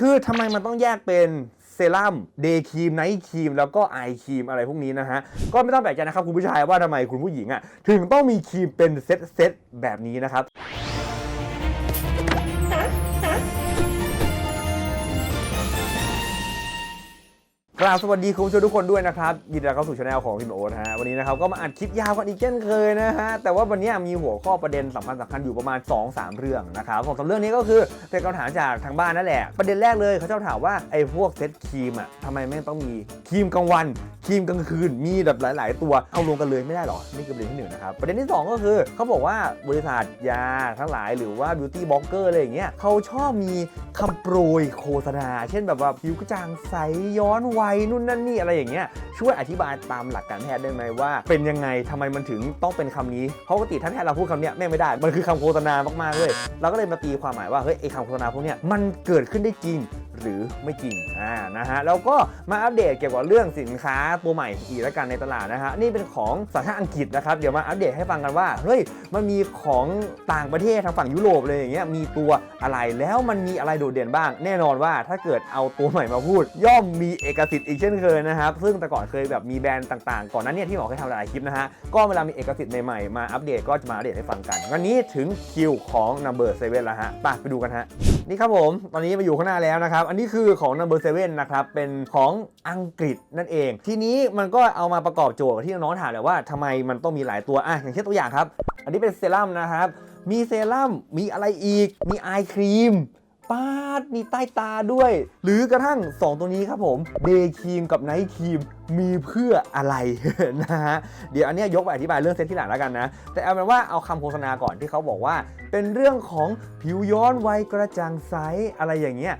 คือทำไมมันต้องแยกเป็นเซรั่มเดย์ครีมไนท์ครีมแล้วก็ไอครีมอะไรพวกนี้นะฮะ ก็ไม่ต้องแปลกใจนะครับคุณผู้ชายว่าทำไมคุณผู้หญิงอะถึงต้องมีครีมเป็นเซตเซตแบบนี้นะครับ กราบสวัสดีคุณผู้ชมทุกคนด้วยนะครับ ยินดีต้อนรับเข้าสู่ช anel ของพิมโอตฮะวันนี้นะครับก็มาอัดคลิปยาวกันอีกเช่นเคยนะฮะแต่ว่าวันนี้มีหัวข้อประเด็นสำคัญสำคัญอยู่ประมาณ 2-3 เรื่องนะครับสองสามเรื่องนี้ก็คือเป็นคำถามจากทางบ้านนั่นแหละ ประเด็นแรกเลยเขาชอบถามว่าไอ้พวกเซตครีมอะทำไมไม่ต้องมีครีมกลางวันครีมกลางคืนมีแบบหลาย ๆ ตัวเอารวมกันเลยไม่ได้หรอนี่คือประเด็นที่หนึ่งนะครับประเด็นที่สองก็คือเขาบอกว่าบริษัทยาทั้งหลายหรือว่าบิวตี้บล็อกเกอร์อะไรอย่างเงี้ยเขาชอบมีคำโปรยโฆษณา เช่นแบบว่าผิวกระจ่างใสย้อนวันู่นนั่นนี่อะไรอย่างเงี้ยช่วยอธิบายตามหลักการแพทย์ได้ไหมว่า เป็นยังไงทำไมมันถึงต้องเป็นคำนี้เพราะปกติท่านแพทย์เราพูดคำเนี้ยแม่ไม่ได้ มันคือคำโฆษณามากๆเลยเราก็เลยมาตีความหมายว่าเฮ้ยไอคำโฆษณาพวกเนี้ยมันเกิดขึ้นได้จริง หรือไม่จริงอ่านะฮะแล้วก็มาอัปเดตเกี่ยวกับเรื่องสินค้าตัวใหม่อีกแล้วกันในตลาดนะฮะนี่เป็นของสัญชาติอังกฤษนะครับเดี๋ยวมาอัปเดตให้ฟังกันว่าเฮ้ยมันมีของต่างประเทศทางฝั่งยุโรปเลยอย่างเงี้ยมีตัวอะไรแล้วมันมีอะไรโดดเด่นบ้าง แน่นอนว่าถ้าเกิดเอาตัวใหม่มาพูด ย่อมมีเอกสิทธิ์อีกเช่นเคยนะครับซึ่งแต่ก่อนเคยแบบมีแบรนด์ต่างๆ ก่อนนั้นเนี่ยที่หมอเคยทำหลายคลิปนะฮะก็เวลามีเอกสิทธิ์ใหม่ๆมาอัปเดตก็จะมาอัปเดตให้ฟังกันวันนี้ถึงคิวของ number 7แล้วฮะไปไปดูกันฮะ นี่ครับผม ตอนนี้มาอยู่ข้างหน้าแล้วนะครับ อันนี้คือของ number seven นะครับ เป็นของอังกฤษนั่นเอง ทีนี้มันก็เอามาประกอบโจทย์ที่น้องๆถามแหละว่าทำไมมันต้องมีหลายตัว อะ อย่างเช่นตัวอย่างครับ อันนี้เป็นเซรั่มนะครับ มีเซรั่ม มีอะไรอีก มีไอครีม ปาดมีใต้ตาด้วย หรือกระทั่ง 2 ตัวนี้ครับผมเดย์ครีมกับไนท์ครีมมีเพื่ออะไรนะฮะเดี๋ยวอันนี้ยกไปอธิบายเรื่องเซตที่หลังแล้วกันนะ แต่เอาเป็นว่าเอาคำโฆษณาก่อนที่เขาบอกว่า เป็นเรื่องของผิวย้อนวัยกระจ่างใสอะไรอย่างเงี้ย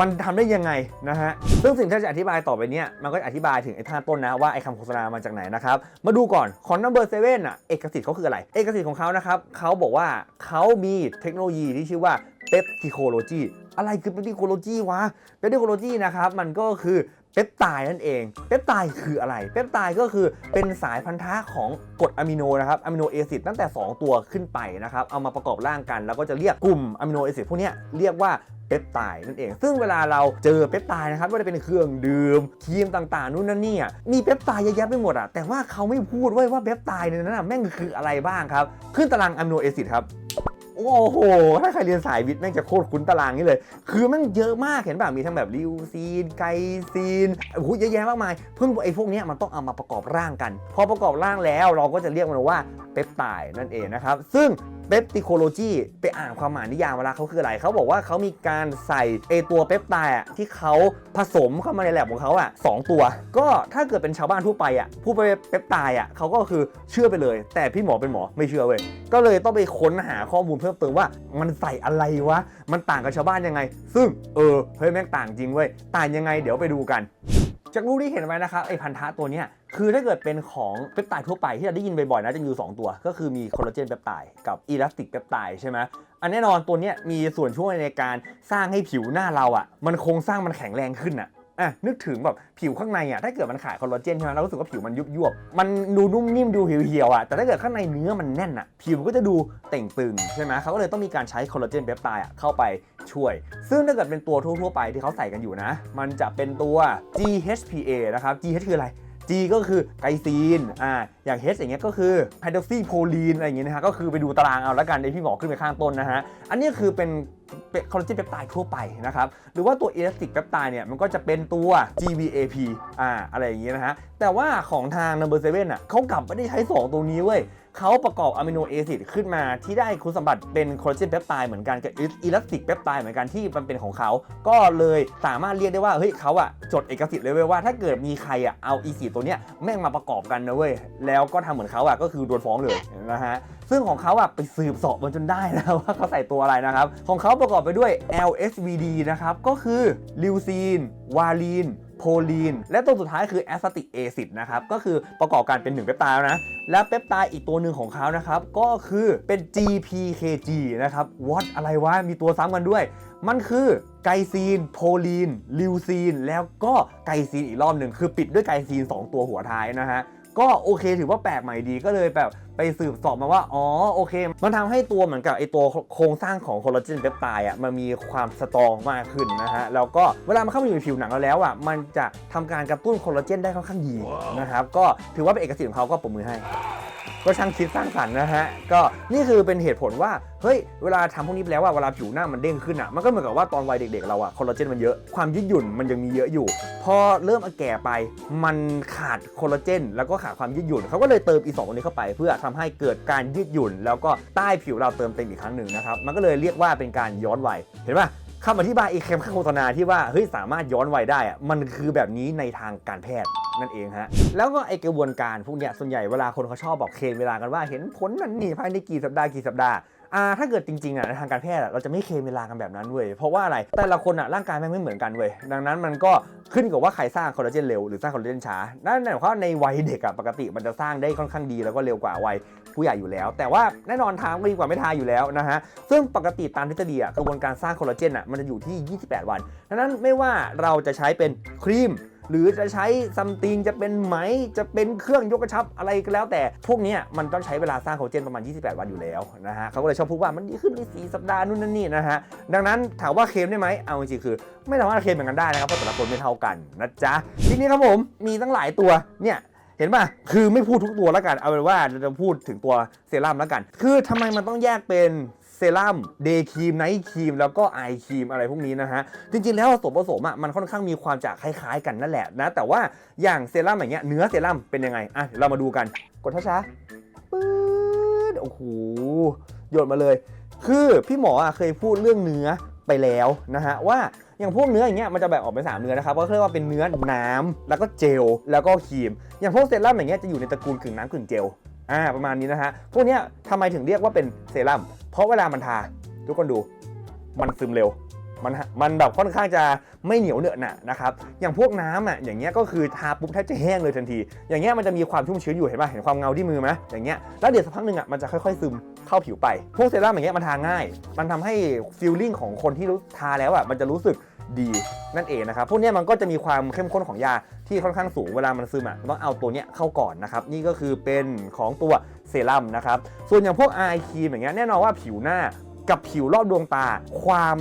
มันทำได้ยังไงนะฮะ ซึ่งสิ่งที่จะอธิบายต่อไปเนี้ยมันก็อธิบายถึงไอ้ท่าต้นนะว่าไอ้คำโฆษณามาจากไหนนะครับ มาดูก่อนคอนนัมเบอร์เซเว่นอะเอกสิทธิ์เขาคืออะไร เอกสิทธิ์ของเขานะครับเขาบอกว่าเขามีเทคโนโลยีที่ชื่อว่าเปปติโคโลจีอะไรคือเปปติโคโลจีวะเปปติโคโลจีนะครับมันก็คือเปปไตด์นั่นเอง เปปไตด์คืออะไร เปปไตด์ก็คือเป็นสายพันธะของกรดอะมิโนนะครับอะมิโนแอซิดตั้งแต่ 2 ตัวขึ้นไปนะครับ เอามาประกอบร่างกัน แล้วก็จะเรียกกลุ่มอะมิโนแอซิดพวกนี้เรียกว่า เปปไตด์นั่นเอง ซึ่งเวลาเราเจอเปปไตด์นะครับว่าจะเป็นเครื่องดื่มครีมต่างๆนู่นนั่นนี่มีเปปไตด์เยอะแยะไปหมดอะแต่ว่าเขาไม่พูดไว้ว่าเปปไตด์ในนั้นอะแม่งคืออะไรบ้างครับ ขึ้นตารางอะมิโนเอซิดครับโอ้โห ถ้าใครเรียนสายวิทย์แม่งจะโคตรคุ้นตารางนี้เลย คือแม่งเยอะมาก เห็นแบบมีทั้งแบบลิวซีน ไกซีน โอ้โห เยอะแยะมากมาย เพิ่งไอ้พวกนี้มันต้องเอามาประกอบร่างกัน พอประกอบร่างแล้วเราก็จะเรียกมันว่าเปปไตด์นั่นเองนะครับ ซึ่ง เปปติโคโลจีไปอ่านความหมายนิยามเวลาเขาคืออะไรเขาบอกว่าเขามีการใส่ไอตัวเปปไตด์ที่เขาผสมเข้ามาในแลบของเขาอะสองตัว ก็ถ้าเกิดเป็นชาวบ้านทั่วไปอะผู้ไปเปปไตด์อะเขาก็คือเชื่อไปเลย แต่พี่หมอเป็นหมอไม่เชื่อเว้ยก็เลยต้องไปค้นหาข้อมูลเพิ่มเติมว่ามันใส่อะไรวะมันต่างกับชาวบ้านยังไง ซึ่งเออเฮ้ยแม่งต่างจริงเว้ยต่างยังไงเดี๋ยวไปดูกัน จากรูปที่เห็นไว้นะครับไอพันธะตัวเนี้ยคือถ้าเกิดเป็นของเปปไตด์ทั่วไปที่เราได้ยินบ่อยๆนะจะมีอยู่สองตัว ก็คือมีคอลลาเจนเปปไตด์กับอีลาสติกเปปไตด์ใช่ไหมอันแน่นอนตัวเนี้ยมีส่วนช่วยในการสร้างให้ผิวหน้าเราอะมันโครงสร้างมันแข็งแรงขึ้นอะ อะนึกถึงแบบผิวข้างในอะถ้าเกิดมันขายคอลลาเจนใช่ไหมเรารู้สึกว่าผิวมันยุบยวบมันดูนุ่มนิ่มดูเหี่ยวๆอะแต่ถ้าเกิดข้างในเนื้อมันแน่นอะผิวมันก็จะดูเต่งตึงใช่ไหมเขาก็เลยต้องมีการใช้คอลลาเจนเปปไตด์อะเข้าไปช่วย ซึ่งถ้าเกิดเป็นตัวทั่วๆไปที่เขาใส่กันอยู่นะ มันจะเป็นตัว GHPA นะครับ GH คืออะไร G ก็คือไกซีนอ่าอย่าง H อย่างเงี้ยก็คือไฮดรซีโพลีนอะไรอย่างเงี้ยนะฮะก็คือไปดูตารางเอาแล้วกันในพี่หมอขึ้นไปข้างต้นนะฮะอันนี้คือเป็นเคอลลาเจนเปปไตด์ทั่วไปนะครับหรือว่าตัวอิเล็กติกเปปไตด์เนี่ยมันก็จะเป็นตัว GVAP อ่าอะไรอย่างเงี้ยนะฮะแต่ว่าของทาง number seven อะเขากลับไม่ได้ใช้ 2 ตัวนี้เว้ย เขาประกอบอะมิโนเอซิดขึ้นมาที่ได้คุณสมบัติเป็นโคลลาเจนเปปไตด์เหมือนกันกับอิลาสติกเปปไตด์เหมือนกันที่มันเป็นของเขา ก็เลยสามารถเรียกได้ว่าเฮ้ยเขาอะจดเอกสิทธิ์เลยเว้ยว่าถ้าเกิดมีใครอะเอาอีสีตัวเนี้ยแม่งมาประกอบกันนะเว้ยแล้วก็ทำเหมือนเขาอะก็คือโดนฟ้องเลยนะฮะซึ่งของเขาอะไปสืบสอบมันจนได้นะว่าเขาใส่ตัวอะไรนะครับของเขาประกอบไปด้วย LSVD นะครับก็คือลิวซีนวาลีน โพลีน และตัวสุดท้ายคือแอสติกเอซิดนะครับ ก็คือประกอบกันเป็นหนึ่งเปปไตด์แล้วนะ และเปปไตด์อีกตัวหนึ่งของเขานะครับ ก็คือเป็น GPKG นะครับวอตอะไรวะ มีตัวซ้ำกันด้วย มันคือไกลซีน โพลีน ลิวซีน แล้วก็ไกลซีนอีกรอบหนึ่งคือปิดด้วยไกลซีน 2 ตัวหัวท้ายนะฮะ ก็โอเคถือว่าแปลกใหม่ดีก็เลยแบบไปสืบสอบมาว่า อ๋อโอเค มันทำให้ตัวเหมือนกับไอตัวโครงสร้างของคอลลาเจนเปปไทด์อะมันมีความสตรองมากขึ้นนะฮะ แล้วก็เวลามันเข้ามาอยู่ในผิวหนังเราแล้วอะมันจะทำการกระตุ้นคอลลาเจนได้ค่อนข้างดีนะครับก็ถือว่าเป็นเอกสิทธิ์ของเขาก็ปรบมือให้ ก็ช่างคิดสร้างสรรค์นะฮะ ก็นี่คือเป็นเหตุผลว่า เฮ้ย เวลาทำพวกนี้ไปแล้วว่าเวลาผิวหน้ามันเด้งขึ้นอะ มันก็เหมือนกับว่าตอนวัยเด็กๆเราอะคอลลาเจนมันเยอะ ความยืดหยุ่นมันยังมีเยอะอยู่ พอเริ่มแก่ไป มันขาดคอลลาเจน แล้วก็ขาดความยืดหยุ่น เขาก็เลยเติมอีสองตัวนี้เข้าไป เพื่อทำให้เกิดการยืดหยุ่น แล้วก็ใต้ผิวเราเติมเต็มอีกครั้งหนึ่งนะครับ มันก็เลยเรียกว่าเป็นการย้อนวัย เห็นปะ คำอธิบายอีกคำโฆษณาที่ว่าเฮ้ยสามารถย้อนวัยได้อะมันคือแบบนี้ในทางการแพทย์นั่นเองฮะแล้วก็ไอกระบวนการพวกเนี้ยส่วนใหญ่เวลาคนเขาชอบบอกเคลมเวลากันว่าเห็นผลนั่นนี่ภายในกี่สัปดาห์กี่สัปดาห์อ่าถ้าเกิดจริงๆอะในทางการแพทย์เราจะไม่เคลมเวลากันแบบนั้นเว้ยเพราะว่าอะไรแต่ละคนอะร่างกายแม่งไม่เหมือนกันเว้ยดังนั้นมันก็ขึ้นกับว่าใครสร้างคอลลาเจนเร็วหรือสร้างคอลลาเจนช้านั่นหมายความว่าในวัยเด็กอะปกติมันจะสร้างได้ค่อนข้างดีแล้วก็เร็วกว่าวัย ผู้ใหญ่อยู่แล้ว แต่ว่าแน่นอนทาก็ดีกว่าไม่ทาอยู่แล้วนะฮะซึ่งปกติตามทฤษฎีอะกระบวนการสร้างคอลลาเจนอะมันจะอยู่ที่ 28 วันดังนั้นไม่ว่าเราจะใช้เป็นครีมหรือจะใช้ซัมติงจะเป็นไหมจะเป็นเครื่องยกกระชับอะไรก็แล้ว แต่พวกนี้มันต้องใช้เวลาสร้างคอลลาเจนประมาณ 28 วันอยู่แล้วนะฮะเขาก็เลยชอบพูดว่ามันดีขึ้นใน4สัปดาห์นู่นนั่นนี่นะฮะดังนั้นถามว่าเคลมได้ไหมเอาจริงๆคือ ไม่สามารถเคลมเหมือนกันได้นะครับเพราะแต่ละคนไม่เท่ากันนะจ๊ะทีนี้ครับผมมีตั้งหลายตัวเนี่ย เห็นป่ะ คือไม่พูดทุกตัวแล้วกัน เอาเป็นว่าจะพูดถึงตัวเซรั่มแล้วกัน คือทำไมมันต้องแยกเป็นเซรั่มเดย์ครีมไนท์ครีมแล้วก็ไอครีมอะไรพวกนี้นะฮะ จริง ๆ แล้วส่วนผสมอะมันค่อนข้างมีความจะคล้าย ๆ กันนั่นแหละนะ แต่ว่าอย่างเซรั่มอย่างเงี้ยเนื้อเซรั่มเป็นยังไงอะเรามาดูกัน กดช้าๆปื๊ดโอ้โหโยนมาเลย คือพี่หมออะเคยพูดเรื่องเนื้อไปแล้วนะฮะว่า อย่างพวกเนื้ออย่างเงี้ยมันจะแบ่งออกเป็นสามเนื้อนะครับก็เรียกว่าเป็นเนื้อน้ำแล้วก็เจลแล้วก็ครีม อย่างพวกเซรั่มอย่างเงี้ยจะอยู่ในตระกูลกึ่งน้ำกึ่งเจลอ่าประมาณนี้นะฮะพวกเนี้ยทำไมถึงเรียกว่าเป็นเซรั่มเพราะเวลามันทา ทุกคนดูมันซึมเร็ว มันมันแบบค่อนข้างจะไม่เหนียวเหนอะหนะนะครับอย่างพวกน้ำอะอย่างเงี้ยก็คือทาปุ๊บแทบจะแห้งเลยทันที อย่างเงี้ยมันจะมีความชุ่มชื้นอยู่เห็นป่ะเห็นความเงาที่มือไหมอย่างเงี้ยแล้วเดี๋ยวสักพักหนึ่งอะมันจะค่อยๆซึมเข้าผิวไป พวกเซรั่มอย่างเงี้ยมันทาง่าย มันทำให้ฟีลลิ่งของคนที่รู้ทาแล้วอะมันจะรู้สึกดีนั่นเองนะครับ พวกเนี้ยมันก็จะมีความเข้มข้นของยาที่ค่อนข้างสูงเวลามันซึมอะต้องเอาตัวเนี้ยเข้าก่อนนะครับ นี่ก็คือเป็นของตัวเซรั่มนะครับ ส่วนอย่างพวกไอครีมอย่างเงี้ยแน่นอนว่าผิวหน้า กับผิวรอบดวงตา ความ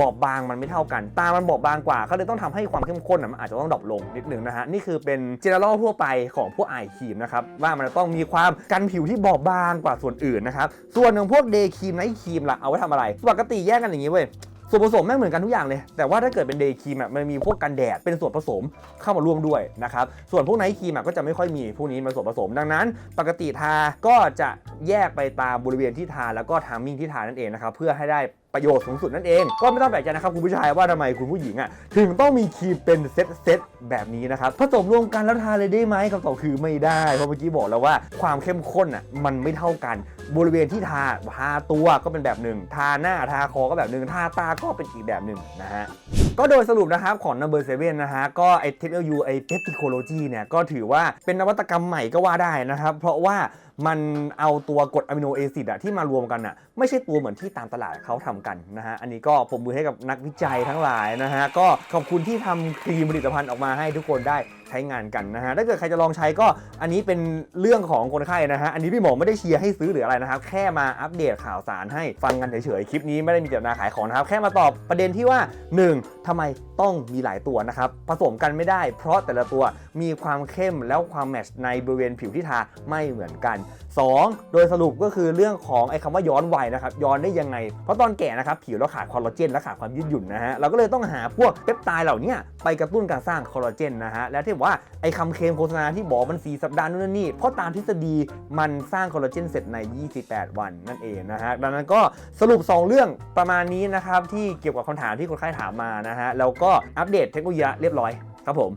บอบบางมันไม่เท่ากัน ตามันบอบบางกว่าเขาเลยต้องทำให้ความเข้มข้นอะมันอาจจะต้องดรอปลงนิดนึงนะฮะนี่คือเป็นเจเนอเรลทั่วไปของพวกไอครีมนะครับว่ามันต้องมีความกันผิวที่บอบบางกว่าส่วนอื่นนะครับส่วนของพวกเดย์ครีมไนท์ครีมล่ะเอาไว้ทำอะไร ปกติแยกกันอย่างนี้เว้ย ส่วนผสมแม่งเหมือนกันทุกอย่างเลย แต่ว่าถ้าเกิดเป็นเดย์ครีมอะมันมีพวกกันแดดเป็นส่วนผสมเข้ามาร่วมด้วยนะครับ ส่วนพวกไนท์ครีมก็จะไม่ค่อยมีพวกนี้มาส่วนผสม ดังนั้น ปกติทาก็จะแยกไปตามบริเวณที่ทาแล้วก็ทามมิ่งที่ทานั่นเองนะครับเพื่อให้ได้ ประโยชน์สูงสุดนั่นเอง ก็ไม่ต้องแปลกใจนะครับคุณผู้ชายว่าทำไมคุณผู้หญิงอะถึงต้องมีครีมเป็นเซตเซตแบบนี้นะครับผสมรวมกันแล้วทาเลยได้ไหมคำตอบคือไม่ได้เพราะเมื่อกี้บอกแล้วว่าความเข้มข้นอะมันไม่เท่ากัน บริเวณที่ทาทาตัวก็เป็นแบบหนึ่งทาหน้าทาคอก็แบบหนึ่งทาตาก็เป็นอีกแบบหนึ่งนะฮะก็โดยสรุปนะครับของ number 7นะฮะก็ไอเทคโนโลยีไอเปปติโคโลจีเนี่ยก็ถือว่าเป็นนวัตกรรมใหม่ก็ว่าได้นะครับ เพราะว่า มันเอาตัวกรดอะมิโนแอซิดอะที่มารวมกันอะไม่ใช่ตัวเหมือนที่ตามตลาดเขาทำกันนะฮะ อันนี้ก็ผมมือให้กับนักวิจัยทั้งหลายนะฮะ ก็ขอบคุณที่ทำครีมผลิตภัณฑ์ออกมาให้ทุกคนได้ใช้งานกันนะฮะ ถ้าเกิดใครจะลองใช้ก็อันนี้เป็นเรื่องของคนไข้นะฮะ อันนี้พี่หมอไม่ได้เชียร์ให้ซื้อหรืออะไรนะครับ แค่มาอัปเดตข่าวสารให้ฟังกันเฉยๆ คลิปนี้ไม่ได้มีเจตนาขายของนะครับ แค่มาตอบประเด็นที่ว่า 1. ทำไมต้องมีหลายตัวนะครับ ผสมกันไม่ได้ เพราะแต่ละตัวมีความเข้มแล้วความแมชในบริเวณผิวที่ทาไม่เหมือนกัน 2. โดยสรุปก็คือเรื่องของไอ้คำว่าย้อนวัยนะครับย้อนได้ยังไง เพราะตอนแก่นะครับผิวเราขาดคอลลาเจนและขาดความยืดหยุ่นนะฮะเราก็เลยต้องหาพวกเปปไทด์เหล่านี้ไปกระตุ้นการสร้างคอลลาเจนนะฮะและที่ว่าไอ้คำเคลมโฆษณาที่บอกมัน 4 สัปดาห์นู่นนี่เพราะตามทฤษฎีมันสร้างคอลลาเจนเสร็จใน 28 วันนั่นเองนะฮะดังนั้นก็สรุป 2 เรื่องประมาณนี้นะครับที่เกี่ยวกับคำถามที่คนไข้ถามมานะฮะแล้วก็อัปเดตเทคโนโลยีเรียบร้อยครับผม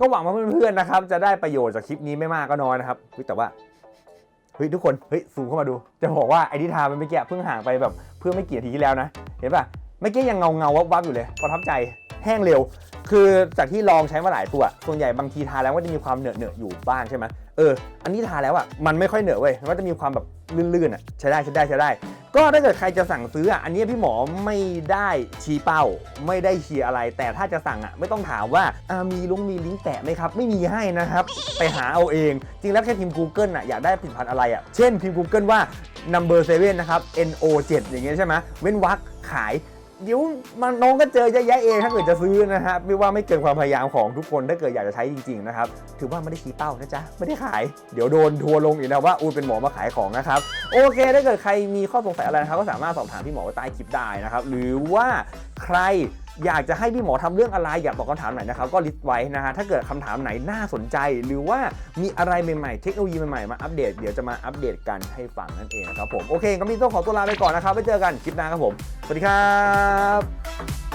ก็หวังว่าเพื่อนๆนะครับจะได้ประโยชน์จากคลิปนี้ไม่มากก็น้อยนะครับแต่ว่า เฮ้ยทุกคนเฮ้ยซูมเข้ามาดู จะบอกว่าไอ้ที่ทามันเมื่อกี้เพิ่งห่างไปแบบเพื่อไม่กี่นาทีที่แล้วนะ เห็นป่ะเมื่อกี้ยังเงาเงาวับวับอยู่เลยประทับใจแห้งเร็ว คือจากที่ลองใช้มาหลายตัว ส่วนใหญ่บางทีทาแล้วก็จะมีความเหนอะเหนอะอยู่บ้างใช่ไหม เออ อันนี้ทาแล้วอะ มันไม่ค่อยเหนอะเว้ย มันก็จะมีความแบบลื่นๆอะ ใช้ได้ใช้ได้ใช้ได้ ก็ถ้าเกิดใครจะสั่งซื้ออะ อันนี้พี่หมอไม่ได้ชี้เป้า ไม่ได้เชียร์อะไร แต่ถ้าจะสั่งอะ ไม่ต้องถามว่าอ่ามีลุงมีลิงก์แตะไหมครับ ไม่มีให้นะครับ ไปหาเอาเอง จริงแล้วแค่พิมพ์ Google อะ อยากได้ผลิตภัณฑ์อะไรอะ เช่นพิมพ์ Google ว่า number 7นะครับ no 7 อย่างเงี้ยใช่ไหมเว้นวรรคขาย เดี๋ยวมันน้องก็เจอเยอะแยะเองถ้าเกิดจะซื้อนะฮะไม่ว่าไม่เกินความพยายามของทุกคนถ้าเกิดอยากจะใช้จริงๆนะครับถือว่าไม่ได้ชี้เป้านะจ๊ะไม่ได้ขายเดี๋ยวโดนทัวร์ลงอีกนะว่าอูเป็นหมอมาขายของนะครับโอเค ถ้าเกิดใครมีข้อสงสัยอะไรนะครับก็สามารถสอบถามพี่หมอไว้ใต้คลิปได้นะครับหรือว่าใคร อยากจะให้พี่หมอทำเรื่องอะไรอยากตอบคำถามไหนนะครับก็ลิสต์ไว้นะฮะถ้าเกิดคำถามไหนน่าสนใจ หรือว่ามีอะไรใหม่ๆ เทคโนโลยีใหม่ๆมาอัปเดตเดี๋ยวจะมาอัปเดตกันให้ฟังนั่นเองนะครับผมโอเคก็มีต้องขอตัวลาไปก่อนนะครับไว้เจอกันคลิปหน้าครับผม สวัสดีครับ